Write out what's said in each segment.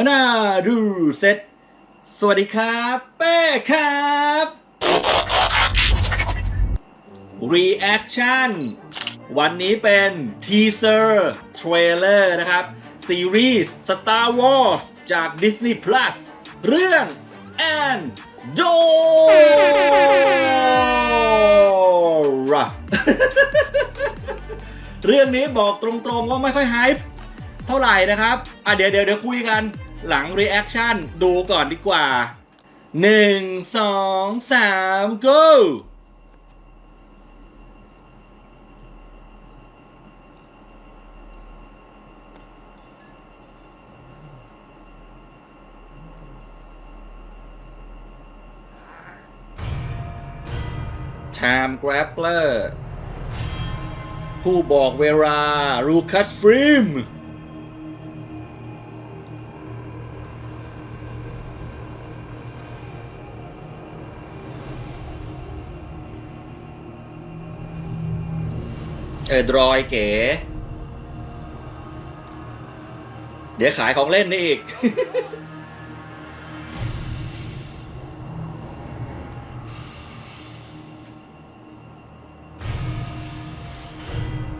ฮนาดูเซตสวัสดีครับเป้ครับ Reaction วันนี้เป็นทีเซอร์เทรลเลอร์นะครับ ซีรีส์ Star Wars จาก Disney Plus เรื่อง Andorra เรื่องนี้บอกตรงๆว่าไม่ค่อยไฮป์เท่าไหร่นะครับ อะเดี๋ยวเดี๋ยวเดี๋ยวคุยกัน หลัง reaction ดูก่อนดีกว่า 1 2 3 go ชาม Grappler ผู้บอกเวลาลูคัสฟริม เออดรอยเก๋ เดี๋ยวขายของเล่นนี่อีก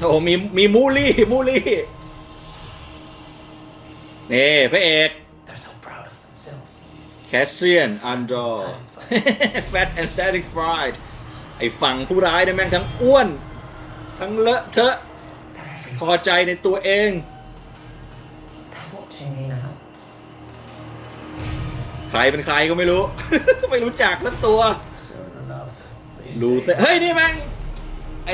โอ้มีมีมูลี่ มูลี่ นี่พระเอก They're so proud of themselves. แคสเซียน อันดอร์ Fat and satisfied ไอ้ฝั่งผู้ร้ายเนี่ยแม่งทั้งอ้วน ทั้งเลอะเทอะ They're พ everywhere. อใจในตัวเอง They're watching me now. ใครเป็นใครก็ไม่รู้ ไม่รู้จักสักตัว Soon enough. These ดูเส days เฮ้ย นี่แม่งไอ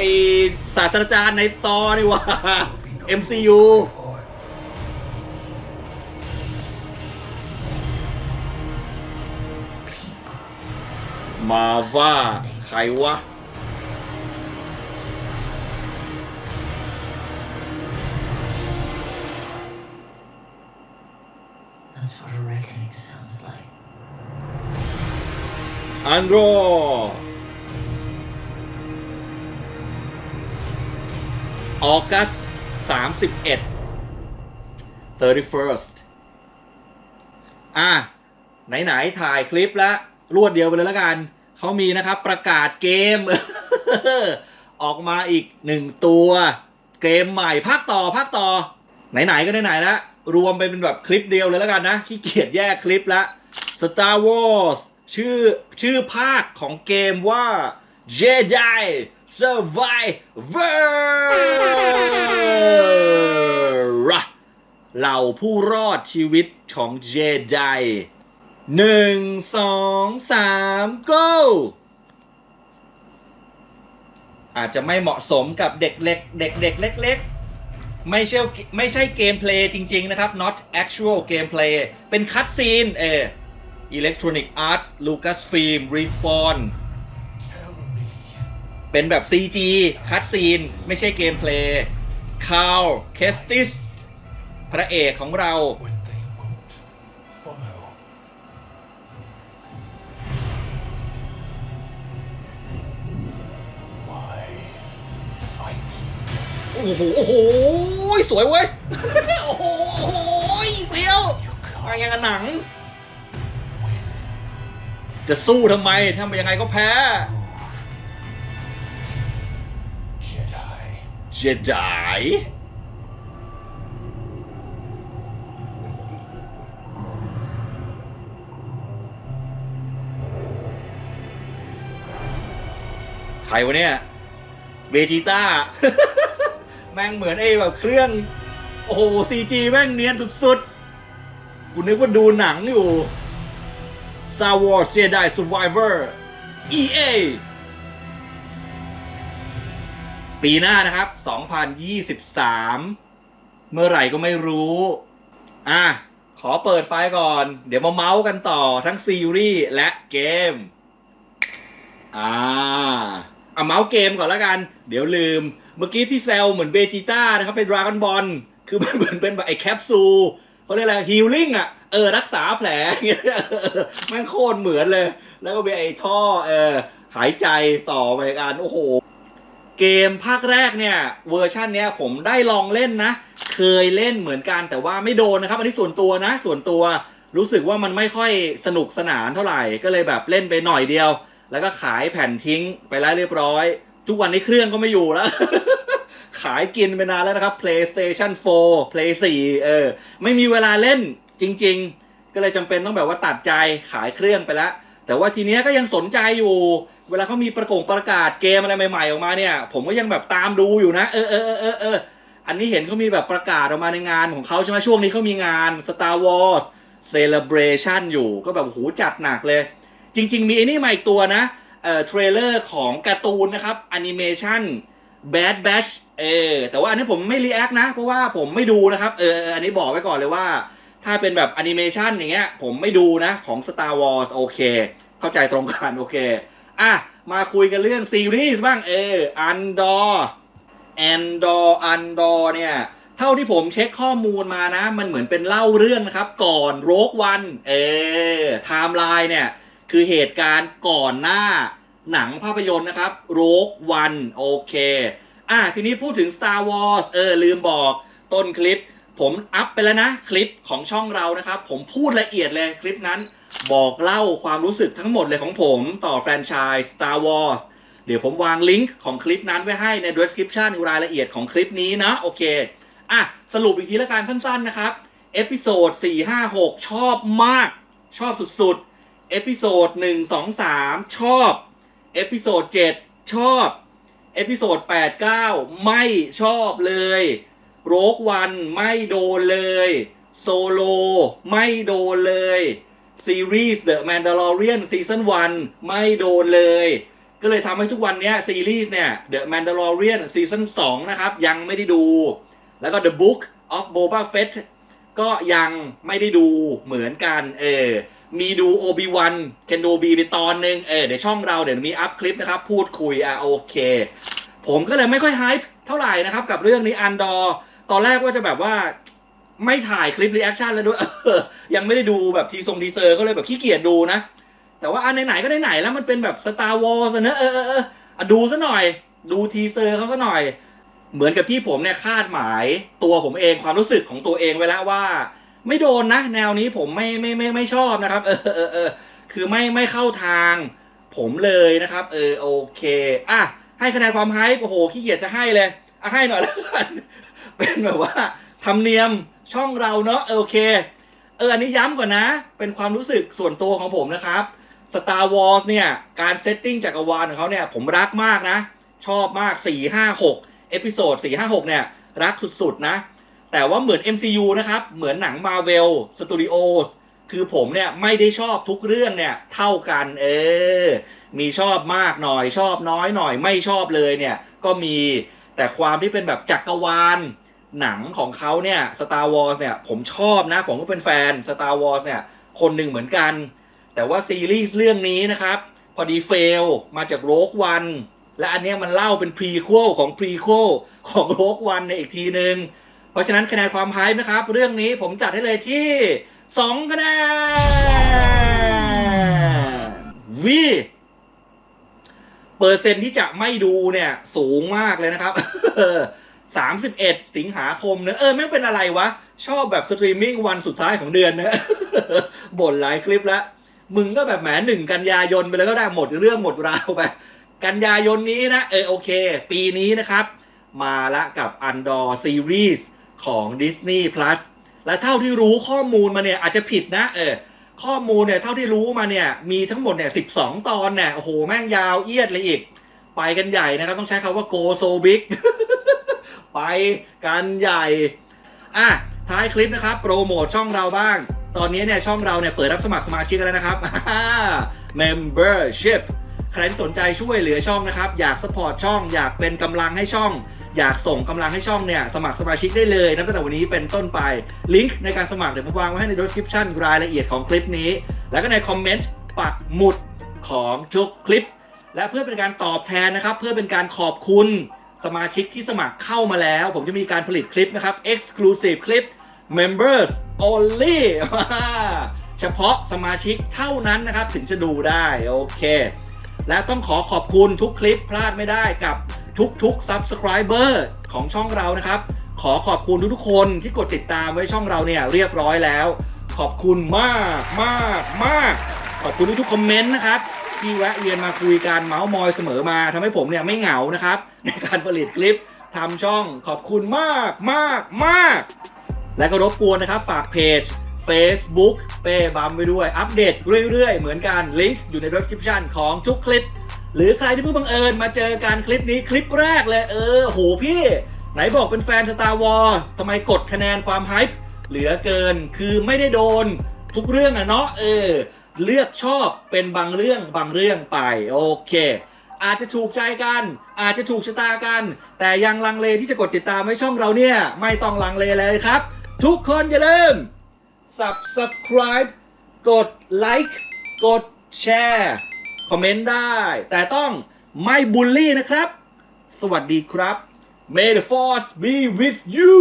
ศาสตราจารย์ในตอนี่หว่า will be no MCU for it. มาว่า ใครวะ อันโดรออกัส31 31st อะ ไหน ๆ ถ่ายคลิปแล้วรวดเดียวไปเลยแล้วกัน เขามีนะครับประกาศเกม ออกมาอีกหนึ่งตัว เกมใหม่ภาคต่อภาคต่อ ไหน ๆ ก็ไหนๆแล้วรวมไปเป็นแบบคลิปเดียวเลยแล้วกันนะ ขี้เกียจแยกคลิปละ Star Wars ชื่อชื่อภาคของเกมว่า Jedi Survivor เหล่าผู้รอดชีวิตของ Jedi หนึ่งสองสาม go อาจจะไม่เหมาะสมกับเด็กเล็กเด็กเด็กเล็กๆ ไม่ใช่ไม่ใช่เกมเพลย์จริง ๆ นะครับ not actual gameplay เป็นคั t ซีนเออ อิเล็กทรอนิกอาร์ตลูคัสฟิล์มรีสปอนเป็นแบบ CG คัดซีน ไม่ใช่เกมเพลย์คาวเคสติสพระเอกของเรา โอ้โห โอ้โห สวยเว้ย โอ้โหเฟี้ยวอะไรอย่างกับหนัง จะสู้ทำไมทำไปยังไงก็แพ้ Move. Jedi. เจไดใครวะเนี่ยเบจิต้า แม่งเหมือนไอ้แบบเครื่อง โอ้โหซีจีแม่งเนียนสุดๆ กูนึกว่าดูหนังอยู่ Star Wars Jedi Survivor EA ปีหน้านะครับ 2023 เมื่อไหร่ก็ไม่รู้ อะ ขอเปิดไฟล์ก่อน เดี๋ยวมาเมาส์กันต่อทั้งซีรีส์และเกม อ่าเอาเมาส์เกมก่อนแล้วกัน เดี๋ยวลืม เมื่อกี้ที่แซวเหมือนเบจิต้านะครับ เป็นดราก้อนบอล คือมันเหมือนเป็นแบบไอ้แคปซูล เขาเรียกอะไรฮีลลิ่งอะเออรักษาแผลเงี้ยแม่งโคตรเหมือนเลย แล้วก็มีไอ้ท่อเออหายใจต่อไปกันโอ้โหเเกมภาคแรกเนี่ยเวอร์ชันเนี้ยผมได้ลองเล่นนะ เคยเล่นเหมือนกันแต่ว่าไม่โดนนะครับ อันนี้ส่วนตัวนะ ส่วนตัวรู้สึกว่ามันไม่ค่อยสนุกสนานเท่าไหร่ก็เลยแบบเล่นไปหน่อยเดียว แล้วก็ขายแผ่นทิ้งไปแล้วเรียบร้อย ทุกวันนี้เครื่องก็ไม่อยู่แล้ว ขายกินไปนานแล้วนะครับ PlayStation 4 Play 4 เออ ไม่มีเวลาเล่นจริง ๆ ก็เลยจำเป็นต้องแบบว่าตัดใจขายเครื่องไปแล้ว แต่ว่าทีเนี้ยก็ยังสนใจอยู่ เวลาเขามีประกงประกาศเกมอะไรใหม่ๆออกมาเนี่ย ผมก็ยังแบบตามดูอยู่นะ เออเออเออเออเอออันนี้เห็นเขามีแบบประกาศออกมาในงานของเขาใช่ไหมช่วงนี้เขามีงาน Star Wars Celebration อยู่ก็แบบโอ้โหจัดหนักเลย จริง ๆ มีไอ้นี่มาอีกตัวนะเอ่อเทรลเลอร์ของการ์ตูนนะครับแอนิเมชัน Bad Batch เออแต่ว่าอันนี้ผมไม่รีแอคนะ เพราะว่าผมไม่ดูนะครับเอออออันนี้บอกไว้ก่อนเลยว่า ถ้าเป็นแบบแอนิเมชันอย่างเงี้ยผมไม่ดูนะของ Star Wars โอเค เข้าใจตรงกันโอเคอะมาคุยกันเรื่องซีรีส์บ้างเอออันดอร์แอนดอร์อันดอร์เนี่ยเท่าที่ผมเช็คข้อมูลมานะ มันเหมือนเป็นเล่าเรื่องนะครับ ก่อนโรกวันเออไทม์ไลน์เนี่ย คือเหตุการณ์ก่อนหน้าหนังภาพยนตร์นะครับโรกวันโอเค อะทีนี้พูดถึง Star Wars เออลืมบอกต้นคลิป ผมอัพไปแล้วนะคลิปของช่องเรานะครับ ผมพูดละเอียดเลยคลิปนั้น บอกเล่าความรู้สึกทั้งหมดเลยของผมต่อแฟรนไชส์ Star Wars เดี๋ยวผมวางลิงก์ของคลิปนั้นไว้ให้ใน description รายละเอียดของคลิปนี้นะโอเคอะสรุปอีกทีละกันสั้นๆนะครับเอพิโซด4 5 6 ชอบมาก ชอบสุดๆเอพิโซด1 2 3 ชอบเอพิโซด7ชอบ เอพิโซด8 9 ไม่ชอบเลย โรกวันไม่โดนเลย โซโลไม่โดนเลยซีรีส์ The Mandalorian Season 1 ไม่โดนเลย ก็เลยทำให้ทุกวันนี้ซีรีส์เนี่ย The Mandalorian Season 2 นะครับ ยังไม่ได้ดู แล้วก็ The Book of Boba Fett ก็ยังไม่ได้ดูเหมือนกันเออมีดู Obi-Wan Kenobi ไปตอนหนึ่งเออเดี๋ยวช่องเราเดี๋ยวมีอัพคลิปนะครับ พูดคุยอะโอเค ผมก็เลยไม่ค่อยไฮป์เท่าไหร่นะครับกับเรื่องนี้อันดอร์ตอนแรกว่าจะแบบว่าไม่ถ่ายคลิปรีแอคชั่นแล้วด้วยยังไม่ได้ดูแบบทีทรงทีเซอร์ก็เลยแบบขี้เกียจดูนะ แต่ว่าอันไหนๆก็ไหนๆแล้วมันเป็นแบบ Star Wars อะเนอะเออเออเออดูซะหน่อย ดูทีเซอร์เขาซะหน่อย เหมือนกับที่ผมเนี่ยคาดหมายตัวผมเองความรู้สึกของตัวเองไว้แล้วว่า ไม่โดนนะ แนวนี้ผมไม่ไม่ไม่ไม่ชอบนะครับ เออเออเออคือไม่ไม่เข้าทางผมเลยนะครับ เออโอเคอะให้คะแนนความไฮป์โอ้โหขี้เกียจจะให้เลยอะให้หน่อยแล้วกันเป็นแบบว่าธรรมเนียมช่องเราเนาะเออโอเค เอออันนี้ย้ำก่อนนะ เป็นความรู้สึกส่วนตัวของผมนะครับ Star Wars เนี่ย การเซตติ้งจักรวาลของเขาเนี่ย ผมรักมากนะ ชอบมาก 4 5 6 เอพิโซด4 5 6 เนี่ย รักสุด ๆ นะ แต่ว่าเหมือน MCU นะครับ เหมือนหนัง Marvel Studios คือผมเนี่ย ไม่ได้ชอบทุกเรื่องเนี่ย เท่ากัน เออ มีชอบมากหน่อยชอบน้อยหน่อยไม่ชอบเลยเนี่ย ก็มีแต่ความที่เป็นแบบจักรวาลหนังของเขาเนี่ย Star Wars เนี่ย ผมชอบนะ ผมก็เป็นแฟน Star Wars เนี่ย คนหนึ่งเหมือนกัน แต่ว่าซีรีส์เรื่องนี้นะครับ พอดีเฟลมาจากโรกวัน และอันนี้มันเล่าเป็นพรีคของพรีคของโรกวันในอีกทีหนึ่งเพราะฉะนั้นคะแนนความไฮป์นะครับ เรื่องนี้ผมจัดให้เลยที่ 2 คะแนนวีเปอร์เซ็นที่จะไม่ดูเนี่ย สูงมากเลยนะครับ31สิงหาคมเนอะเออไม่งเป็นอะไรวะ ชอบแบบสตรีมมิ่งวันสุดท้ายของเดือนนะบ่นหลายคลิปแล้ว มึงก็แบบแหมหนึ่งกันยายนไปแล้วก็ได้หมดเรื่องหมดราวไป กันยายนนี้นะ เออโอเค ปีนี้นะครับ มาละกับ Andor Series ของ Disney Plus และเท่าที่รู้ข้อมูลมาเนี่ยอาจจะผิดนะ เออ ข้อมูลเนี่ยเท่าที่รู้มาเนี่ยมีทั้งหมดเนี่ย12ตอนเนี่ยโอ้โห แม่งยาวเอียดเลยอีก ไปกันใหญ่นะครับ ต้องใช้คำว่า go so big ไปกันใหญ่ อะ ท้ายคลิปนะครับ โปรโมทช่องเราบ้าง ตอนนี้เนี่ยช่องเราเนี่ยเปิดรับสมัครสมาชิกแล้วนะครับ membership ใครที่สนใจช่วยเหลือช่องนะครับ อยากสปอร์ตช่อง อยากเป็นกำลังให้ช่อง อยากส่งกำลังให้ช่องเนี่ย สมัครสมาชิกได้เลยนับตั้งแต่วันนี้เป็นต้นไป ลิงก์ในการสมัครเดี๋ยวผมวางไว้ให้ใน description รายละเอียดของคลิปนี้ แล้วก็ในคอมเมนต์ปักหมุดของทุกคลิป และเพื่อเป็นการตอบแทนนะครับ เพื่อเป็นการขอบคุณสมาชิกที่สมัครเข้ามาแล้ว ผมจะมีการผลิตคลิปนะครับ exclusive คลิป members only เฉพาะสมาชิกเท่านั้นนะครับ ถึงจะดูได้ โอเค และต้องขอขอบคุณทุกคลิปพลาดไม่ได้กับทุกๆ Subscriber ของช่องเรานะครับ ขอขอบคุณทุกๆคนที่กดติดตามไว้ช่องเราเนี่ยเรียบร้อยแล้ว ขอบคุณมากมากมากขอบคุณทุกๆคอมเมนต์นะครับที่แวะเวียนมาคุยกันเมาส์มอยเสมอมาทำให้ผมเนี่ยไม่เหงานะครับ ในการผลิตคลิปทำช่องขอบคุณมากมากมากและก็รบกวนนะครับฝากเพจ Facebook เป้บัมไว้ด้วย อัปเดตเรื่อยๆ เหมือนกันลิงก์อยู่ใน description ของทุกคลิป หรือใครที่เพิ่งบังเอิญมาเจอการคลิปนี้คลิปแรกเลยเออโหพี่ ไหนบอกเป็นแฟน Star Wars ทำไมกดคะแนนความไฮป์เหลือเกินคือไม่ได้โดนทุกเรื่องอะเนาะเออ เลือกชอบเป็นบางเรื่องบางเรื่องไป โอเค อาจจะถูกใจกัน อาจจะถูกชะตากัน แต่ยังลังเลที่จะกดติดตามไว้ช่องเราเนี่ย ไม่ต้องลังเลเลยครับ ทุกคนอย่าลืม subscribe กด like กดแชร์คอมเมนต์ได้ แต่ต้องไม่บูลลี่นะครับ สวัสดีครับ May the force be with you